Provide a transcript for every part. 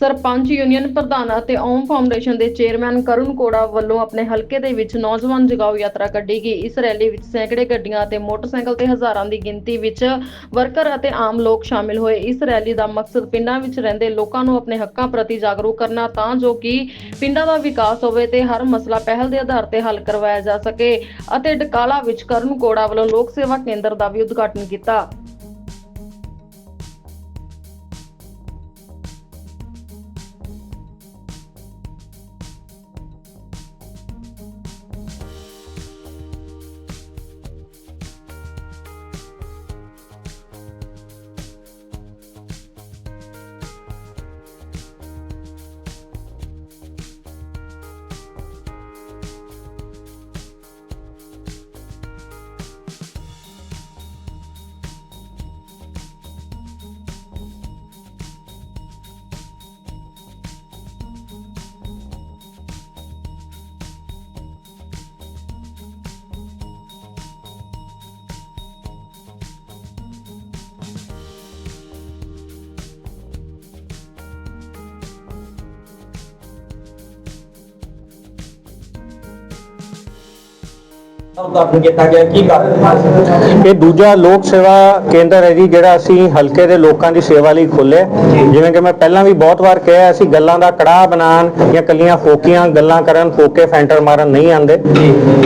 Sarpanch union ਪ੍ਰਧਾਨ ਅਤੇ Om foundation ਦੇ ਚੇਅਰਮੈਨ ਕਰੁਣ ਕੋੜਾ ਵੱਲੋਂ ਆਪਣੇ ਹਲਕੇ ਦੇ ਵਿੱਚ ਨੌਜਵਾਨ ਜਗਾਓ ਯਾਤਰਾ ਕੱਢੀ ਗਈ। ਇਸ ਰੈਲੀ ਵਿੱਚ ਸੈਂਕੜੇ ਗੱਡੀਆਂ ਅਤੇ ਮੋਟਰਸਾਈਕਲ ਤੇ ਹਜ਼ਾਰਾਂ ਦੀ ਗਿਣਤੀ ਵਿੱਚ ਵਰਕਰ ਅਤੇ ਆਮ ਲੋਕ ਸ਼ਾਮਿਲ ਹੋਏ। ਇਸ ਰੈਲੀ ਦਾ ਮਕਸਦ ਪਿੰਡਾਂ ਵਿੱਚ ਰਹਿੰਦੇ ਲੋਕਾਂ ਨੂੰ ਆਪਣੇ ਹੱਕਾਂ ਪ੍ਰਤੀ ਜਾਗਰੂਕ ਕਰਨਾ ਤਾਂ ਜੋ ਕਿ ਪਿੰਡਾਂ ਦਾ ਵਿਕਾਸ ਹੋਵੇ ਤੇ ਹਰ ਮਸਲਾ ਪਹਿਲ ਦੇ ਆਧਾਰ ਤੇ ਹੱਲ ਕਰਵਾਇਆ ਜਾ ਸਕੇ ਅਤੇ ਡਕਾਲਾ ਵਿੱਚ ਕਰੁਣ ਕੋੜਾ ਵੱਲੋਂ ਲੋਕ ਸੇਵਾ ਕੇਂਦਰ ਦਾ ਵੀ ਉਦਘਾਟਨ ਕੀਤਾ। ਇਹ ਦੂਜਾ ਲੋਕ ਸੇਵਾ ਕੇਂਦਰ ਹੈ ਜੀ ਜਿਹੜਾ ਅਸੀਂ ਹਲਕੇ ਦੇ ਲੋਕਾਂ ਦੀ ਸੇਵਾ ਲਈ ਖੋਲ੍ਹਿਆ। ਜਿਵੇਂ ਕਿ ਮੈਂ ਪਹਿਲਾਂ ਵੀ ਬਹੁਤ ਵਾਰ ਕਿਹਾ ਅਸੀਂ ਗੱਲਾਂ ਦਾ ਕੜਾਹ ਬਣਾਉਣ ਜਾਂ ਕੱਲੀਆਂ ਫੋਕੀਆਂ ਗੱਲਾਂ ਕਰਨ ਫੋਕੇ ਫੈਂਟਰ ਮਾਰਨ ਨਹੀਂ ਆਂਦੇ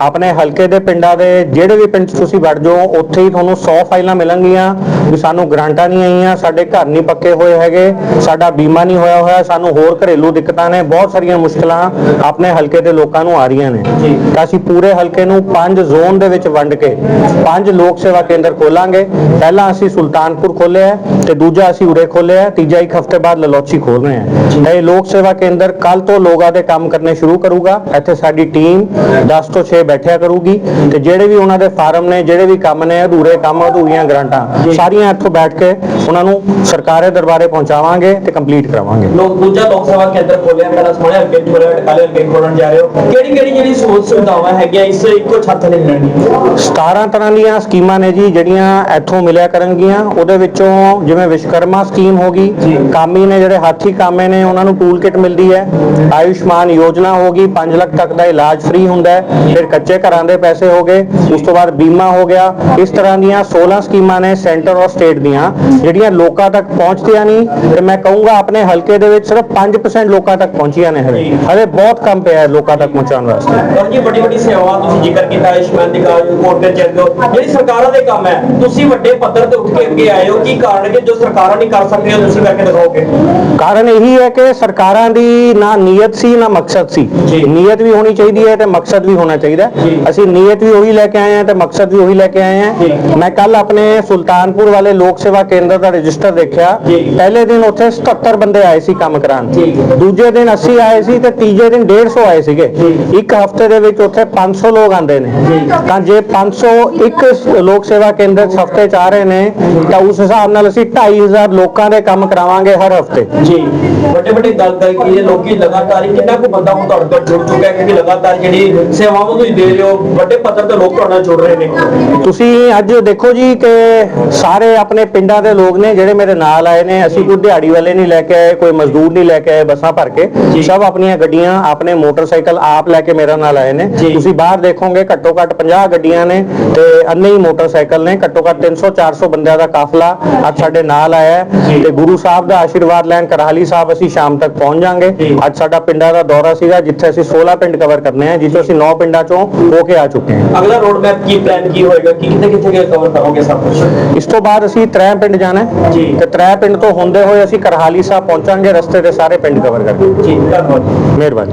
ਆਪਣੇ ਹਲਕੇ ਦੇ ਪਿੰਡਾਂ ਦੇ ਜਿਹੜੇ ਵੀ ਪਿੰਡ ਤੁਸੀਂ ਵੜ ਜਾਓ ਉੱਥੇ ਹੀ ਤੁਹਾਨੂੰ 100 ਫਾਈਲਾਂ ਮਿਲਣਗੀਆਂ। ਵੀ ਸਾਨੂੰ ਗ੍ਰਾਂਟਾਂ ਨਹੀਂ ਆਈਆਂ ਸਾਡੇ ਘਰ ਨਹੀਂ ਪੱਕੇ ਹੋਏ ਹੈਗੇ ਸਾਡਾ ਬੀਮਾ ਨਹੀਂ ਹੋਇਆ ਹੋਇਆ ਸਾਨੂੰ ਹੋਰ ਘਰੇਲੂ ਦਿੱਕਤਾਂ ਨੇ ਬਹੁਤ ਸਾਰੀਆਂ ਮੁਸ਼ਕਲਾਂ ਆਪਣੇ ਹਲਕੇ ਦੇ ਲੋਕਾਂ ਨੂੰ ਆ ਰਹੀਆਂ ਨੇ। ਤਾਂ ਅਸੀਂ ਪੂਰੇ ਹਲਕੇ ਨੂੰ ਪੰਜ ਜ਼ੋਨ ਦੇ ਵਿੱਚ ਵੰਡ ਕੇ ਪੰਜ ਲੋਕ ਸੇਵਾ ਕੇਂਦਰ ਖੋਲਾਂਗੇ। ਪਹਿਲਾਂ ਅਸੀਂ ਸੁਲਤਾਨਪੁਰ ਖੋਲ੍ਹਿਆ ਹੈ ਤੇ ਦੂਜਾ ਅਸੀਂ ਉਰੇ ਖੋਲ੍ਹਿਆ ਹੈ। ਤੀਜਾ ਇੱਕ ਹਫ਼ਤੇ ਬਾਅਦ ਲਲੋਚੀ ਖੋਲ ਰਹੇ ਹਾਂ। ਇਹ ਲੋਕ ਸੇਵਾ ਕੇਂਦਰ ਕੱਲ ਤੋਂ ਲੋਕਾਂ ਦੇ ਕੰਮ ਕਰਨੇ ਸ਼ੁਰੂ ਕਰੂਗਾ। ਇੱਥੇ ਸਾਡੀ ਟੀਮ 10 ਤੋਂ 6 ਬੈਠਿਆ ਕਰੂਗੀ ਤੇ ਜਿਹੜੇ ਵੀ ਉਹਨਾਂ ਦੇ ਫਾਰਮ ਨੇ, ਜਿਹੜੇ ਵੀ ਕੰਮ ਨੇ, ਅਧੂਰੇ ਕੰਮ, ਅਧੂਰੀਆਂ ਗ੍ਰਾਂਟਾਂ, ਸਾਰੀਆਂ ਇੱਥੋਂ ਬੈਠ ਕੇ ਉਹਨਾਂ ਨੂੰ ਸਰਕਾਰੇ ਦਰਬਾਰੇ ਪਹੁੰਚਾਵਾਂਗੇ ਤੇ ਕੰਪਲੀਟ ਕਰਾਵਾਂਗੇ। ਲੋਕ ਦੂਜਾ ਲੋਕ ਸੇਵਾ ਕੇਂਦਰ ਖੋਲਿਆ। ਪਹਿਲਾਂ ਸੋਹਣੇ ਅੱਗੇ ਖੋਲਿਆ ਟਕਾਲੇ ਅੱਗੇ ਖੋਲਣ ਜਾ ਰਹੇ ਹੋ। ਕਿਹੜੀ ਕਿਹੜੀ ਜਿਹੜੀ ਸਹੂਲਤ ਸੁਵਿਧਾਵਾਂ ਹੈਗੀਆਂ ਇਸ ਇੱਕੋ ਛੱਤ ਮਿਲਣਗੀਆਂ 17 ਤਰ੍ਹਾਂ ਦੀਆਂ ਸਕੀਮਾਂ ਨੇ ਜੀ ਜਿਹੜੀਆਂ ਇੱਥੋਂ ਮਿਲਿਆ ਕਰਨਗੀਆਂ। ਉਹਦੇ ਵਿੱਚੋਂ ਜਿਵੇਂ ਵਿਸ਼ਕਰਮਾ ਸਕੀਮ ਹੋ ਗਈ ਕਾਮੀ ਨੇ ਜਿਹੜੇ ਹਾਥੀ ਕਾਮੇ ਨੇ ਉਹਨਾਂ ਨੂੰ ਟੂਲ ਕਿਟ ਮਿਲਦੀ ਹੈ। ਆਯੁਸ਼ਮਾਨ ਯੋਜਨਾ ਹੋ ਗਈ 5 ਲੱਖ ਤੱਕ ਦਾ ਇਲਾਜ ਫ੍ਰੀ ਹੁੰਦਾ ਹੈ। ਫਿਰ ਕੱਚੇ ਘਰਾਂ ਦੇ ਪੈਸੇ ਹੋ ਗਏ ਉਸ ਤੋਂ ਬਾਅਦ ਬੀਮਾ ਹੋ ਗਿਆ। ਇਸ ਤਰ੍ਹਾਂ ਦੀਆਂ 16 ਸਕੀਮਾਂ ਨੇ ਸੈਂਟਰ ਔਰ ਸਟੇਟ ਦੀਆਂ ਜਿਹੜੀਆਂ ਲੋਕਾਂ ਤੱਕ ਪਹੁੰਚਦੀਆਂ ਨਹੀਂ। ਤੇ ਮੈਂ ਕਹੂੰਗਾ ਆਪਣੇ ਹਲਕੇ ਦੇ ਵਿੱਚ ਸਿਰਫ 5% ਲੋਕਾਂ ਤੱਕ ਪਹੁੰਚੀਆਂ ਨੇ ਹਲੇ ਹਲੇ ਬਹੁਤ ਕੰਮ ਪਿਆ ਹੈ ਲੋਕਾਂ ਤੱਕ ਪਹੁੰਚਾਉਣ ਵਾਸਤੇ। ਜੀ ਵੱਡੀ ਵੱਡੀ ਸੇਵਾਵਾਂ ਤੁਸੀਂ ਜ਼ਿਕਰ ਕੀਤਾ ਆਯੁਸ਼ਮਾਨ ਦੀ ਕਾਰਜ ਰਿਪੋਰਟ ਤੇ ਚੱਲ ਜਿਹੜੀ ਸਰਕਾਰਾਂ ਦੇ ਕੰਮ ਹੈ ਤੁਸੀਂ ਵੱਡੇ ਪੱਧਰ ਤੇ ਉੱਠ ਕੇ ਅੱਗੇ ਆਏ ਹੋ ਕੀ ਕਾਰਨ ਹੈ ਕਿ ਜੋ ਸਰਕਾਰਾਂ ਨਹੀਂ ਕਰ ਸਕਦੀਆਂ ਤੁਸੀਂ ਕਰਕੇ ਦਿਖਾਓਗੇ। ਕਾਰਨ ਇਹੀ ਹੈ ਕਿ ਸਰਕਾਰਾਂ ਦੀ ਨਾ ਨੀਅਤ ਸੀ ਨਾ ਮਕਸਦ ਸੀ। ਨੀਅਤ ਵੀ ਹੋਣੀ ਚਾਹੀਦੀ ਹੈ ਤੇ ਮਕਸਦ ਵੀ ਹੋਣਾ ਚਾਹੀਦਾ। ਅਸੀਂ ਨੀਅਤ ਵੀ ਉਹੀ ਲੈ ਕੇ ਆਏ ਹਾਂ ਤੇ ਮਕਸਦ ਵੀ ਉਹੀ ਲੈ ਕੇ ਆਏ। ਹਾਂ। ਮੈਂ ਕੱਲ ਆਪਣੇ ਸੁਲਤਾਨਪੁਰ ਵਾਲੇ ਲੋਕ ਸੇਵਾ ਕੇਂਦਰ ਦਾ ਰਜਿਸਟਰ ਦੇਖਿਆ। ਪਹਿਲੇ ਦਿਨ ਉੱਥੇ 77 ਬੰਦੇ ਆਏ ਸੀ ਕੰਮ ਕਰਾਉਣ। ਦੂਜੇ ਦਿਨ 80 ਆਏ ਸੀ ਤੇ ਤੀਜੇ ਦਿਨ 150 ਆਏ ਸੀਗੇ। ਇੱਕ ਹਫ਼ਤੇ ਦੇ ਵਿੱਚ ਉੱਥੇ 500 ਲੋਕ ਆਉਂਦੇ ਨੇ। ਤਾਂ ਜੇ 500 ਇੱਕ ਸ- ਲੋਕ ਸੇਵਾ ਕੇਂਦਰ ਹਫ਼ਤੇ ਚ ਆ ਰਹੇ ਨੇ ਤਾਂ ਉਸ ਹਿਸਾਬ ਨਾਲ ਅਸੀਂ 2500 ਲੋਕਾਂ ਦੇ ਕੰਮ ਕਰਾਵਾਂਗੇ ਹਰ ਹਫ਼ਤੇ ਜੀ ਵੱਡੇ ਵੱਡੇ ਗੱਲ ਕਰ ਕੀ ਹੈ ਲੋਕੀ ਲਗਾਤਾਰ ਕਿੰਨਾ ਕੁ ਬੰਦਾ ਹੁਣ ਤੁਹਾਡੇ ਤੋਂ ਜੁੜ ਚੁੱਕਾ ਹੈ ਕਿਉਂਕਿ ਲਗਾਤਾਰ ਜਿਹੜੀ ਸੇਵਾਵਾਂ ਤੁਸੀਂ ਦੇ ਰਹੇ ਹੋ ਵੱਡੇ ਪੱਧਰ ਤੇ ਲੋਕ ਤੁਹਾਡੇ ਨਾਲ ਜੁੜ ਰਹੇ ਨੇ ਤੁਸੀਂ ਅੱਜ ਦੇਖੋ ਜੀ ਕਿ ਸਾਰੇ ਆਪਣੇ ਪਿੰਡਾਂ ਦੇ ਲੋਕ ਨੇ ਜਿਹੜੇ ਮੇਰੇ ਨਾਲ ਆਏ ਨੇ ਅਸੀਂ ਕੋਈ ਦਿਹਾੜੀ ਵਾਲੇ ਨਹੀਂ ਲੈ ਕੇ ਆਏ ਕੋਈ ਮਜ਼ਦੂਰ ਨਹੀਂ ਲੈ ਕੇ ਆਏ ਬੱਸਾਂ ਭਰ ਕੇ। ਸਭ ਆਪਣੀਆਂ ਗੱਡੀਆਂ ਆਪਣੇ ਮੋਟਰਸਾਈਕਲ ਆਪ ਲੈ ਕੇ ਮੇਰੇ ਨਾਲ ਆਏ ਨੇ। ਤੁਸੀਂ ਬਾਹਰ ਦੇਖੋਗੇ ਘੱਟੋ ਘੱਟ 50 ਗੱਡੀਆਂ ਨੇ ਤੇ ਅੰਨੇ ਹੀ ਮੋਟਰਸਾਈਕਲ ਨੇ। ਘੱਟੋ ਘੱਟ 300 400 ਬੰਦਿਆਂ ਦਾ ਕਾਫਲਾ ਅੱਜ ਸਾਡੇ ਨਾਲ ਆਇਆ ਹੈ। ਤੇ ਗੁਰੂ ਸਾਹਿਬ ਦਾ ਆਸ਼ੀਰਵਾਦ ਲੈਣ ਕਰਹਾਲੀ ਸਾਹਿਬ ਅਸੀਂ ਸ਼ਾਮ ਤੱਕ ਪਹੁੰਚ ਜਾਾਂਗੇ। ਅੱਜ ਸਾਡਾ ਪਿੰਡਾਂ ਦਾ ਦੌਰਾ ਸੀਗਾ ਜਿੱਥੇ ਅਸੀਂ 16 ਪਿੰਡ ਕਵਰ ਕਰਨੇ ਆ ਜਿੱਥੇ ਅਸੀਂ 9 ਪਿੰਡਾਂ ਚੋਂ ਹੋ ਕੇ ਆ ਚੁੱਕੇ ਹਾਂ। ਅਗਲਾ ਰੋਡ ਮੈਪ ਕੀ ਪਲਾਨ ਕੀ ਹੋਏਗਾ? ਕਿ ਕਿੱਥੇ ਕਿੱਥੇ ਕਵਰ ਕਰੋਗੇ ਸਭ ਕੁਝ ਇਸ ਤੋਂ ਬਾਅਦ ਅਸੀਂ ਤ੍ਰੈ ਪਿੰਡ ਜਾਣਾ ਜੀ। ਤੇ ਤ੍ਰੈ ਪਿੰਡ ਤੋਂ ਹੁੰਦੇ ਹੋਏ ਅਸੀਂ ਕਰਹਾਲੀ ਸਾਹਿਬ ਪਹੁੰਚਾਂਗੇ ਰਸਤੇ ਦੇ ਸਾਰੇ ਪਿੰਡ ਕਵਰ ਕਰਾਂਗੇ ਜੀ ਧੰਨਵਾਦ। ਮਿਹਰਬਾਨੀ।